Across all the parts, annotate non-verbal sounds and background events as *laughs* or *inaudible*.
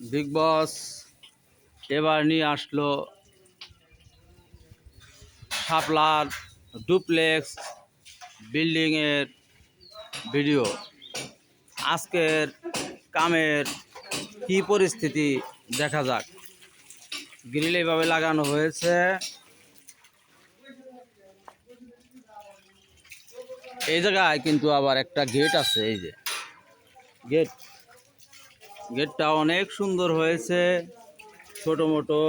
Big বস এবার নিয়ে আসলো শাপলার ডুপ্লেক্স বিল্ডিংয়ের ভিডিও আজকের কামের কি পরিস্থিতি দেখা যাক। গ্রিল এইভাবে লাগানো হয়েছে। এই জায়গায় কিন্তু আবার একটা গেট আছে, এই যে। গেট গেটটা অনেক সুন্দর হয়েছে, ছোট মোটো,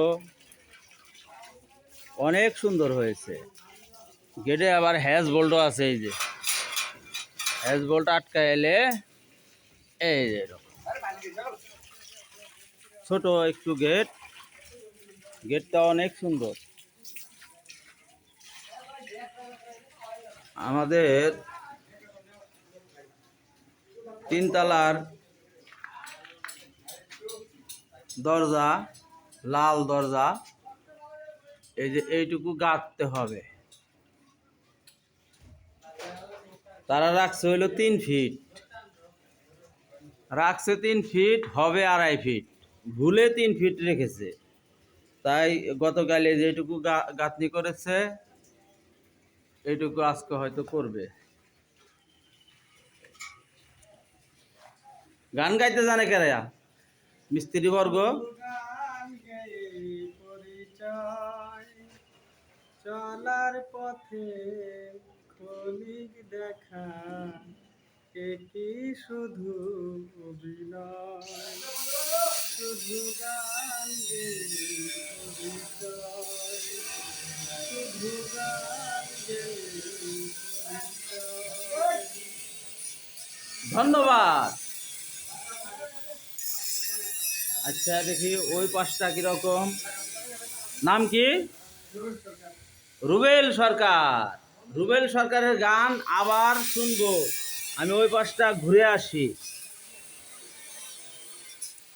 অনেক সুন্দর হয়েছে। গেটে আবার হ্যাজ বোল্টও আছে এই যে। হ্যাজ বোল্ট আটকা এলে এই যে। ছোট একটু গেট, গেটটা অনেক সুন্দর। আমাদের তিনতলার দরজা, লাল দরজা, এই যে এইটুকু গাঁথতে হবে। তারা রাখছে হইল তিন ফিট। রাখছে তিন ফিট, হবে আড়াই ফিট। ভুলে তিন ফিট রেখেছে। তাই গতকালে যেটুকু গাঁথনি করেছে, এইটুকু আজকে হয়তো করবে। গান গাইতে জানে কেরা? মিস্ত্রি বর্গ পরিচয় চলার পথে ক্ষণিক দেখা কে শুধু অভিনয়? শুধু গান শুধু গান ধন্যবাদ। আচ্ছা দেখি ওই পাশটা কীরকম। নাম কি? রুবেল সরকার। রুবেল সরকারের গান আবার শুনব। আমি ওই পাশটা ঘুরে আসি।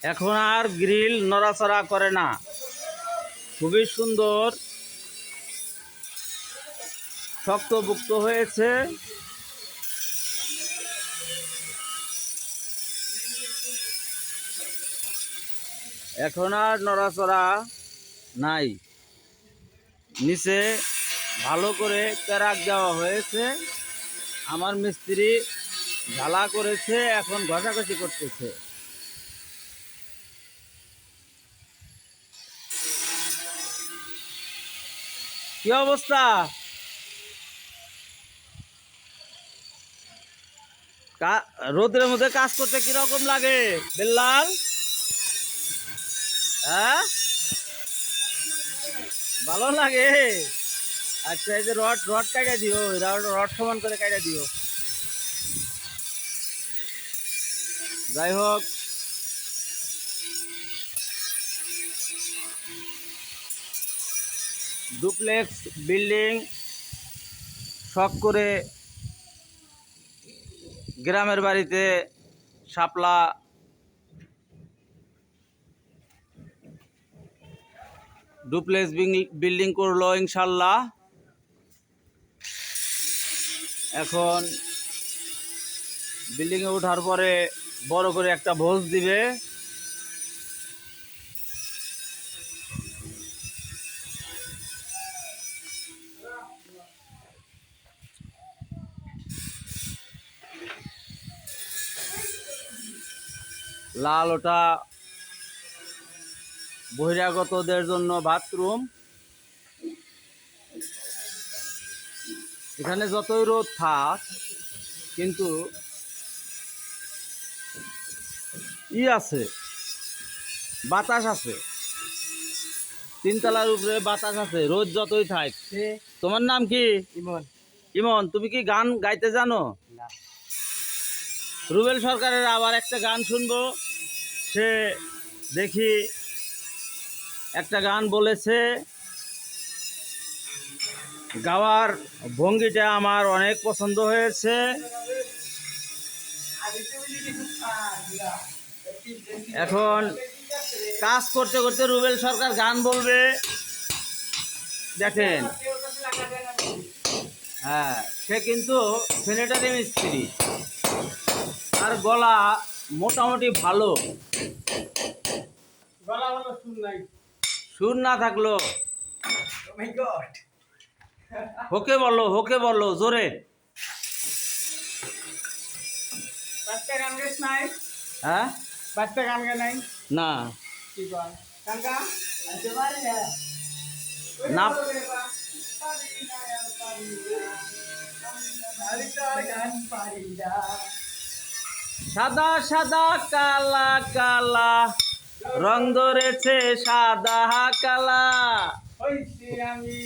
এখন আর গ্রিল নড়াচড়া করে না। খুবই সুন্দর। শক্তভুক্ত হয়েছে। এখন আর নড়াচড়া নাই। নিচে ভালো করে প্যারাক দেওয়া হয়েছে। আমার মিস্ত্রি ঢালা করেছে, এখন ঘষাঘষি করতেছে। কি অবস্থা? কা- রোদের মধ্যে কাজ করতে কীরকম লাগে, বেল্লাল? হ্যাঁ? ভালো লাগে। আচ্ছা এই যে রড রড কাটা দিও রড সমান করে কাটা দিও। যাই হোক। ডুপ্লেক্স বিল্ডিং শখ করে গ্রামের বাড়িতে শাপলা ডুপ্লেক্স বিল্ডিং করল, ইনশাল্লাহ। এখন বিল্ডিংয়ে ওঠার পরে বড় করে একটা ভোজ দিবে। লাল ওটা বহিরাগতদের জন্য বাথরুম। এখানে যতই রোদ থাক কিন্তু ই আছে বাতাস আছে। তিনতলার উপরে বাতাস আছে রোদ যতই থাক। তোমার নাম কি? ইমন। ইমন তুমি কি গান গাইতে জানো? রুবেল সরকারের আবার একটা গান শুনব। সে দেখি একটা গান বলেছে, গাওয়ার ভঙ্গিটা আমার অনেক পছন্দ হয়েছে। এখন কাজ করতে করতে রুবেল সরকার গান বলবে। দেখেন হ্যাঁ সে কিন্তু সেনেটারি মিস্ত্রি। আর গলা মোটামুটি ভালো। গলা বলো শুন নাই। সুর না থাকল। গড হোকে বলো হোকে বলো জোরে। হ্যাঁ? বাচ্চা গান নাই? না। না। সাদা সাদা কালা কালা। রং ধরেছে সাদা কালা। আমি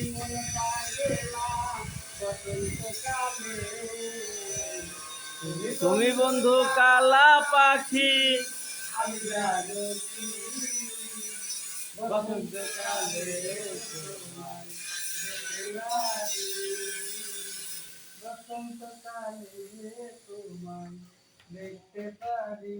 তুমি বন্ধু কালা পাখি। নারী। বসন্তকালে তোমায় দেখতে পারি।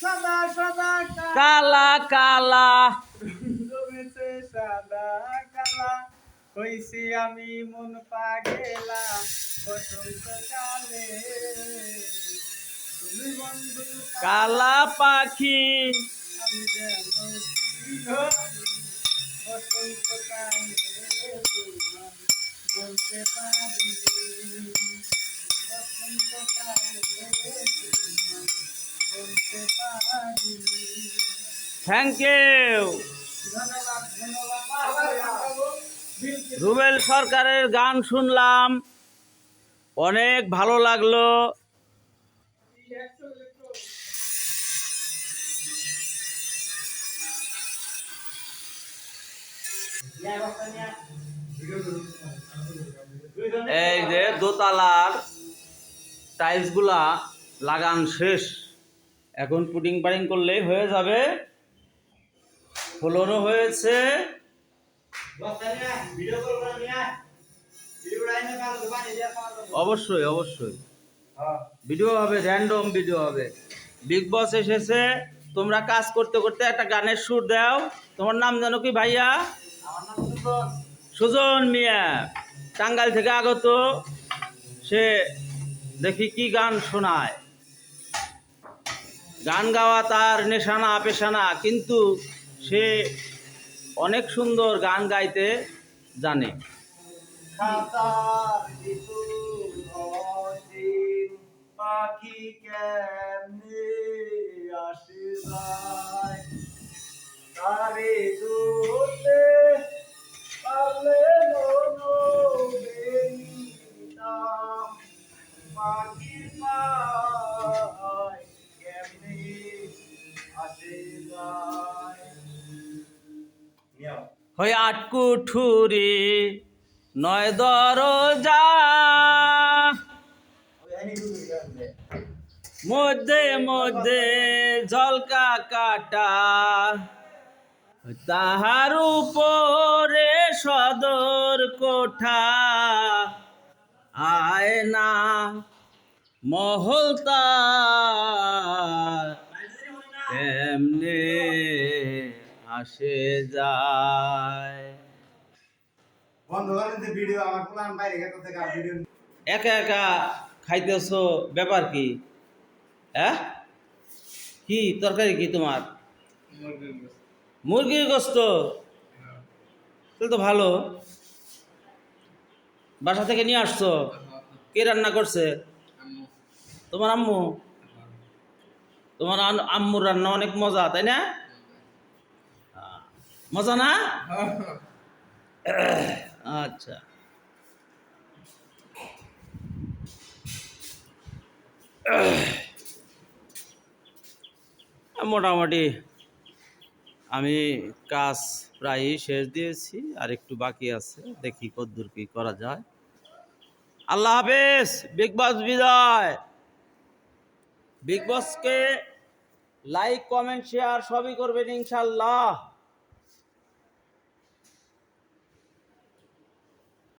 সদা সদা কালা কালা। জমেছে সাদা কালা। হইছি আমি মন পাগেলা বসন্ত কালে। তুমি বন্ধু কালা পাখি। আমি যেন বসন্ত কালে। বলতে পারি বসন্ত থ্যাংক ইউ রুবেল সরকারের গান শুনলাম। অনেক ভালো লাগল। এই যে দোতলার টাইলসগুলা লাগান শেষ। এখন পুটিং পাডিং করলেই হয়ে যাবে। ফ্লোরও হয়েছে। অবশ্যই অবশ্যই। ভিডিও হবে র্যান্ডম ভিডিও হবে। বিগ বস এসেছে। তোমরা কাজ করতে করতে একটা গানের সুর দাও। তোমার নাম জানো কি ভাইয়া? সুজন মিয়া। টাঙ্গাইল থেকে আগত। সে দেখি কি গান শোনায়। গান গাওয়া তার নেশানা, পেশানা, কিন্তু সে অনেক সুন্দর গান গাইতে জানে। পাখি হয় আটকুঠুরি নয় দরজা। মধ্যে মধ্যে জলকা কাটা তাহার উপরে সদর কোঠা। আয়না মহলতা আসে যায়। বন্ধ করেন যে ভিডিও আমার বাইরে গেছে থেকে আর ভিডিও একা একা খাইতেছো ব্যাপার কি? হ্যাঁ? কি তরকারি কি তোমার? মুরগির গোস্ত। তাহলে তো ভালো। বাসা থেকে নিয়ে আসছো? কে রান্না করছে? তোমার আম্মু? তোমার আম্মুর রান্না অনেক মজা তাই না? মজা না? *laughs* আচ্ছা। মোটামুটি আমি কাজ প্রায়ই শেষ দিয়েছি আর একটু বাকি আছে দেখি কদ্দূর কি করা যায়। আল্লাহ হাফেজ বিগ বস বিজয় বিগ বসকে লাইক কমেন্ট শেয়ার সবই করবেন ইনশাল্লাহ